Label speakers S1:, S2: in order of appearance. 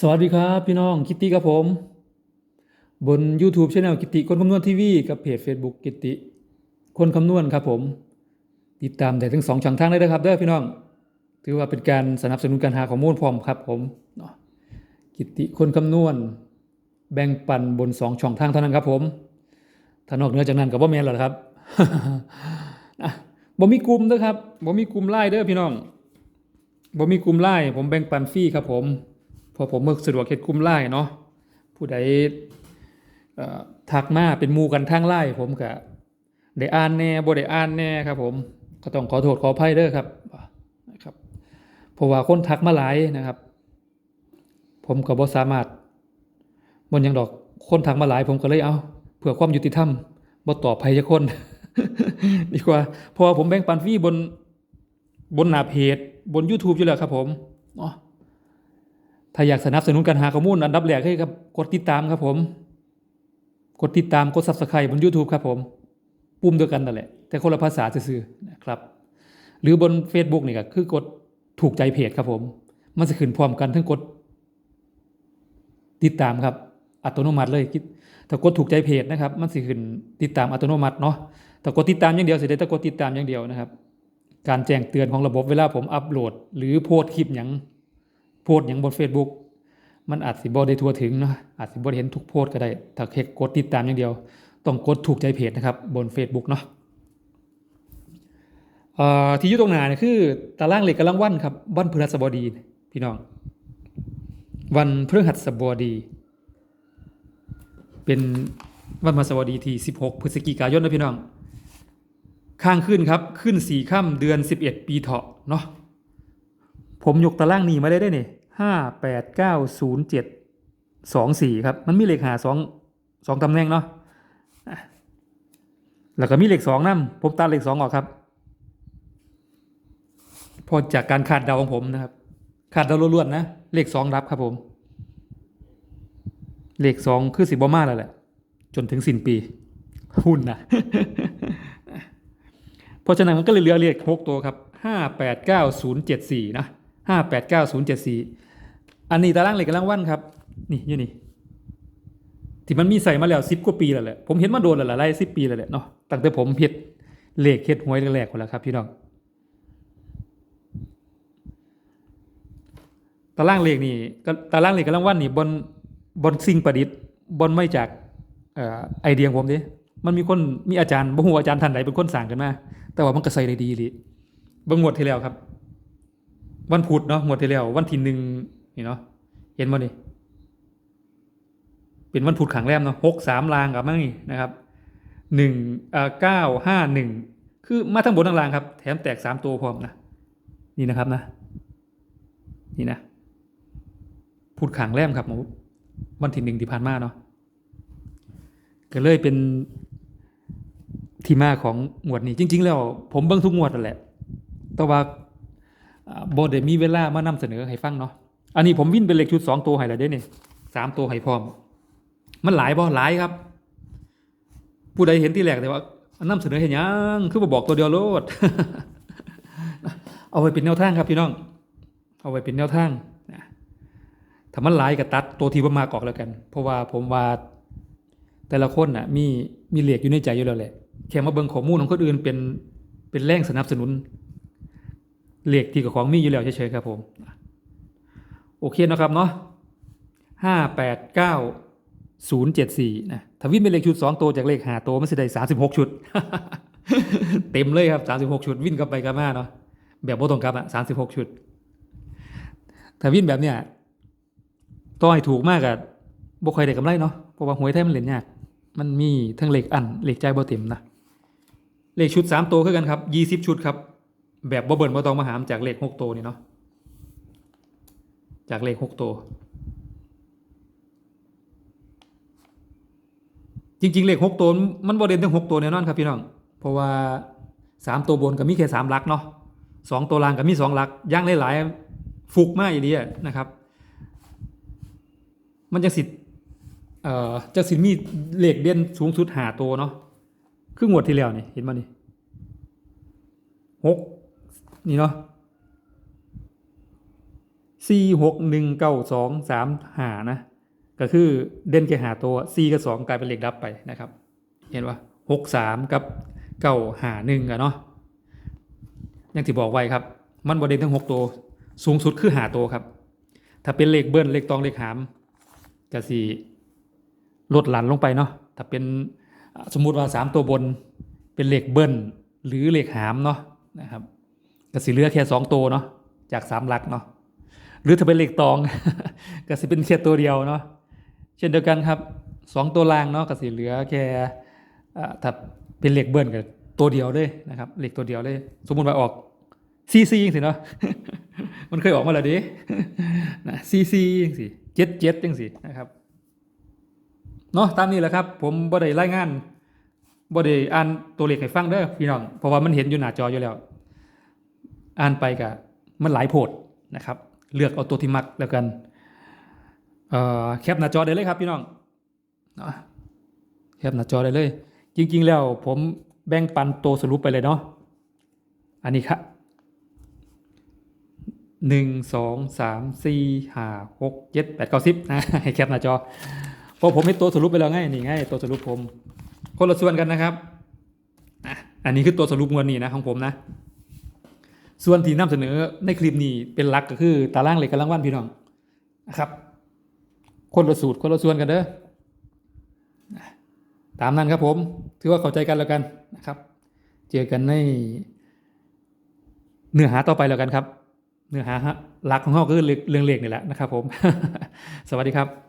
S1: สวัสดีครับ พี่น้องกิตติครับผม บน YouTube c h anel กิตติคนคำนวณทีวีกับเพจ Facebook กิตติคนคำนวณครับผม ติดตามได้ทั้งสองช่องทางได้เลยครับเด้อพี่น้อง ถือว่าเป็นการสนับสนุนการหาข้อมูลพร้อมครับผมกิตติคนคำนวณ แบ่งปันบนสองช่องทางเท่านั้นครับผมถ้านอกเหนือจากนั้นก็บ่แม่นหรอกครับบ่มีกลุ่มเด้อครับบ่มีกลุ่มไล่เด้อพี่น้องบ่มีกลุ่มไล่ผมแบ่งปันฟรีครับผม พอผมมึกสะดวกเฮ็ดกลุ่มไล่เนาะผู้ใดทักมาเป็นมู่กันทางไล่ผมก็ได้อ่านแน่บ่ได้อ่านแน่ครับผมก็ต้องขอโทษขออภัยเด้อครับนะครับเพราะว่าคนทักมาหลายนะครับ ผมก็บ่สามารถบ่ยังดอกคนทักมาหลาย ผมก็เลยเอาเพื่อความยุติธรรมบ่ตอบภัยจักคนดีกว่าเพราะว่าผมแบ่งปันฟรีบนบนหน้าเพจบน YouTube อยู่แล้วครับผมเนาะ ถ้าอยากสนับสนุนการหาข้อมูลอันดับแรกให้ครับกดติดตามครับผม กดติดตามกด Subscribe บน YouTube ครับผม ปุ่มเดียวกันนั่นแหละ แต่คนละภาษาซื่อๆนะครับ หรือบน Facebook นี่ก็คือกดถูกใจเพจครับผม มันจะขึ้นพร้อมกันทั้งกด ติดตามครับ อัตโนมัติเลยคิดถ้ากดถูกใจเพจนะครับ มันสิขึ้นติดตามอัตโนมัติเนาะถ้ากดติดตามอย่างเดียวสิได้แต่กดติดตามอย่างเดียวนะครับ การแจ้งเตือนของระบบเวลาผมอัปโหลด หรือโพสต์คลิปอย่าง โพสต์อย่างบน Facebook มันอาจสิบ่ได้ทั่วถึงเนาะอาจสิบ่เห็นทุกโพสต์ก็ได้ ถ้าแค่กดติดตามอย่างเดียว ต้องกดถูกใจเพจนะครับ บน Facebook เนาะที่อยู่ตรงหน้าเนี่ยคือตารางเหล็กกำลังวันครับวันพฤหัสบดีพี่น้อง วันพฤหัสบดี เป็นวันพฤหัสบดีที่ 16 พฤศจิกายนนะพี่น้อง ข้างขึ้นครับขึ้นสี่ค่ำเดือน 11 ปีเถาะเนาะผมยกตารางนี้มาได้ได้เนี่ย ห้าแปดเก้าศูนย์เจ็ดสองสี่ครับ มันมีเลขหาสองสองตำแหน่งเนาะแล้วก็มีเลขสองนั่มผมตัดเลขสองออกครับ พอจากการคาดเดาของผมนะครับคาดเดาล้วนๆนะ เลขสองรับครับผม เลขสองคือสิบอมาแล้วแหละ จนถึงสิ้นปี หุ้นนะ เพราะฉะนั้นมันก็เลยเหลือเลขหกตัวครับห้าแปดเก้าศูนย์เจ็ดสี่นะห้าแปดเก้าศูนย์เจ็ดสี่ อันนี้ตารางเหล็กกำลังวันครับ นี่อยี่นี่ที่มันมีใส่มาแล้วสิบกว่าปีแล้วแหละผมเห็นมาโดนแล้วหละไล่สิบปีแล้วแหละเนาะตั้งแต่ผมเฮ็ดเหลขเฮ็ดหวยแรกๆคนแล้วครับพี่น้องตารางเหลขนี่ตารางเหลขกกำลังวันนี่บนบนสิ่งประดิษฐ์บนไม่จากออไอเดียของผมดิมันมีคนมีอาจารย์บ่ฮู้ว่าอาจารย์ท่านใดเป็นคนสั่งกันมาแต่ว่ามันก็ใส่ได้ดีเลยบิ่งงวดที่แล้วครับ วันพุธเนาะงวดที่แล้ววันที่หนึ่ง นี่เนาะเห็นบ่นี่เป็นวันพุธขังแรมเนาะหกสามลางกับมั่งนี่นะครับหนึ่งเก้าห้าหนึ่งคือมาทั้งบนทั้งล่างครับ แถมแตกสามตัวพร้อมนะนี่นะครับนะ นี่นะพุธขังแรมครับหมูวันที่หนึ่งที่ผ่านมาเนาะก็เลยเป็นที่มาของงวดนี้จริง ๆ แล้ว ผมเบิ่งทุกงวดนั่นแหละ แต่ว่าอ่าบ่ได้มีเวลามานำเสนอให้ฟังเนาะ อันนี้ผมวิ่นเป็นเลขชุดสองตัวให้แล้วเด้นี่สามตัวให้พร้อม มันหลายบ่หลายครับ ผู้ใดเห็นที่แรกแต่ว่านำเสนอเห็นยังคือบ่บอกตัวเดียวโลด เอาไว้เป็นแนวทางครับพี่น้อง เอาไว้เป็นแนวทางนะถ้ามันหลายก็ตัดตัวที่บ่มากออกแล้วกัน เพราะว่าผมว่าแต่ละคนน่ะมีมีเหล็กอยู่ในใจอยู่แล้วแหละแค่มาเบิ่งข้อมูลของคนอื่นเป็นเป็นแรงสนับสนุนเหล็กที่กับของมีอยู่แล้วเฉยๆครับผม โอเคนะครับเนาะห้าแปดเก้าศูนย์เจ็ดสี่นะถ้าวิ่งเป็นเลขชุดสองตัวจากเลขหาตัวมันจะได้สามสิบหกชุด เต็มเลยครับสามสิบหกชุด วิ่งกลับไปกลับมาเนาะแบบโบตรงกลับอะสามสิบหกชุดถ้าวิ่งแบบเนี้ยต่อให้ถูกมากอะบ่ค่อยได้กำไรเนาะเพราะว่าหวยไทยมันเล่นยาก มันมีทั้งเลขอันเลขใจบ่เต็มนะเลขชุดสามตัวคือกันครับยี่สิบชุดครับ แบบบ่เบิ่นบ่ตองมาหามจากเลขหกตัวนี่เนาะ จากเลขหกตัว จริงๆ เลขหกตัว มันบ่เด่นถึงหกตัวแน่นอนครับพี่น้อง เพราะว่าสามตัวบนก็มีแค่สามหลักเนาะสองตัวล่างก็มีสองหลักย่างหลายๆฟุกมากอย่างนี้นะครับ มันจะสิทธิ์เอ่อจะสิมีเลขเด่นสูงสุดหาตัวเนาะคืองวดที่แล้วนี่เห็นมานี่หกนี่เนาะ สี่หกหนึ่งเก้าสองสามหานะ ก็คือเด่นแค่หาตัวสี่กับสองกลายเป็นเลขดับไปนะครับ เห็นว่าหกสามกับเก้าหาหนึ่งอะเนาะอย่างที่บอกไว้ครับ มันบอเด่นทั้งหกตัว สูงสุดคือหาตัวครับ ถ้าเป็นเลขเบิ้ลเลขตองเลขหามก็สีลดหลั่นลงไปเนาะถ้าเป็นสมมุติว่าสามตัวบนเป็นเลขเบิ้ลหรือเลขหามเนาะนะครับก็สิเลือแค่สองตัวเนาะจากสามหลักเนาะ หรือถ้าเป็นเลขตองก็สิเป็นแค่ตัวเดียวเนาะเช่นเดียวกันครับสองตัวล่างเนาะก็สิเหลือแค่ถ้าเป็นเลขเบิ้ลก็ตัวเดียวเลยนะครับเลขตัวเดียวเลย สมมุติว่าออกซีซีจังสิเนาะมันเคยออกมาแล้วดินะซีซีจังสิเจ็ดเจ็ดจังสินะครับเนาะตามนี้แหละครับ ผมบ่ได้รายงานบ่ได้อ่านตัวเลขให้ฟังเด้อพี่น้องเพราะว่ามันเห็นอยู่หน้าจออยู่แล้ว อ่านไปกะมันหลายโพดนะครับ เลือกเอาตัวที่มักแล้วกันแคปหน้าจอได้เลยครับพี่น้องแคปหน้าจอได้เลย จริง ๆ แล้วผมแบ่งปันตัวสรุปไปเลยเนาะอันนี้ครับหนึ่งสองสามสี่ห้าหกเจ็ดแปดเก้าสิบนะให้แคปหน้าจอเพราะผมให้ตัวสรุปไปแล้วไงนี่ไงตัวสรุปผม คนละส่วนกันนะครับอันนี้คือตัวสรุปงวดนี้นะของผมนะ ส่วนที่นำเสนอในคลิปนี้เป็นหลักก็คือตารางเหล็กกำลังวันพี่น้องนะครับ คนละสูตรคนละส่วนกันเด้อตามนั้นครับผม ถือว่าเข้าใจกันแล้วกันนะครับ เจอกันในเนื้อหาต่อไปแล้วกันครับ เนื้อหาฮะหลักของเขาก็คือเรื่องเหลขนี่แหละนะครับผม สวัสดีครับ